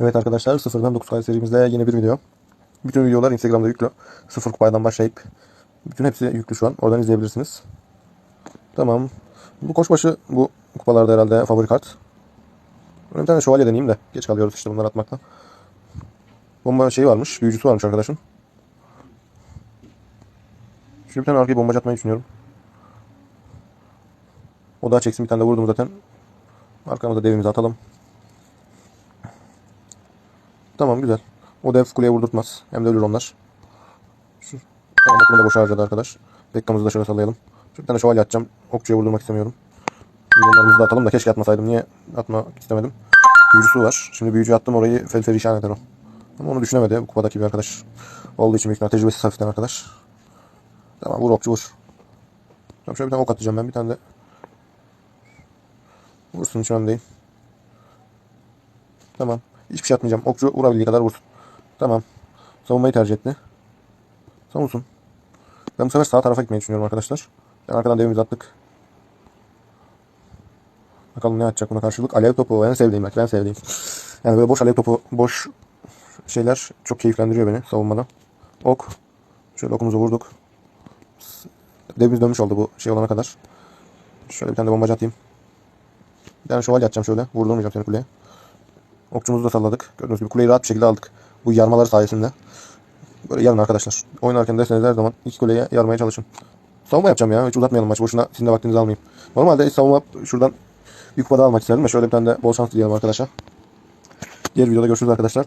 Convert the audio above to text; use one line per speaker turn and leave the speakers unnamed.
Evet arkadaşlar sıfırdan 9 kare serimizde yeni bir video. Bütün videolar Instagram'da yüklü. Sıfır kupadan başlayıp bütün hepsi yüklü şu an. Oradan izleyebilirsiniz. Tamam. Bu koçbaşı bu kupalarda herhalde favori kart. Bir tane şövalye deneyeyim de. Geç kalıyoruz işte bunları atmaktan. Bomba şeyi varmış. Büyücüsü varmış arkadaşın. Şimdi bir tane arkaya bombacı atmayı düşünüyorum. O daha çeksin bir tane de vurdum zaten. Arkamıza devimizi atalım. Tamam güzel. O dev kuleye vurdurtmaz. Hem de ölür onlar. Şu. Tamam da boşa harcadı arkadaş. Bekkamızı da şöyle sallayalım. Bir tane şövalye atacağım. Okçuya vurdurmak istemiyorum. Milyonlarımızı da atalım da keşke atmasaydım. Niye atmak istemedim. Büyücüsü var. Şimdi büyücü attım orayı fel perişan eder o. Ama onu düşünemedi. Bu kupadaki bir arkadaş. Olduğu için büyük tecrübesiz hafiften arkadaş. Tamam vur okçu vur. Tamam şöyle bir tane ok atacağım ben. Bir tane de Vursun hiç önemli değil. Tamam. Hiçbir şey atmayacağım. Okçu vurabildiği kadar vursun. Tamam. Savunmayı tercih etti. Savunsun. Ben bu sefer sağ tarafa gitmeyi düşünüyorum arkadaşlar. Ben arkadan devimizi attık. Bakalım ne atacak buna karşılık. Alev topu. En sevdiğim bak. Ben sevdiğim. Yani böyle boş alev topu, boş şeyler çok keyiflendiriyor beni savunmada. Ok. Şöyle okumuzu vurduk. Devimiz dönmüş oldu bu şey olana kadar. Şöyle bir tane de bombacı atayım. Bir tane şövalye atacağım şöyle. Vurdurmayacağım seni kuleye. Okçumuzu da salladık. Gördüğünüz gibi kuleyi rahat bir şekilde aldık. Bu yarmalar sayesinde. Böyle yarın arkadaşlar. Oynarken derseniz her zaman iki kuleye yarmaya çalışın. Savunma yapacağım ya. Hiç uzatmayalım maçı. Boşuna sizin de vaktinizi almayayım. Normalde hiç savunma şuradan bir kupada almak isterdim. Şöyle bir tane de bol şans dileyelim arkadaşlar. Diğer videoda görüşürüz arkadaşlar.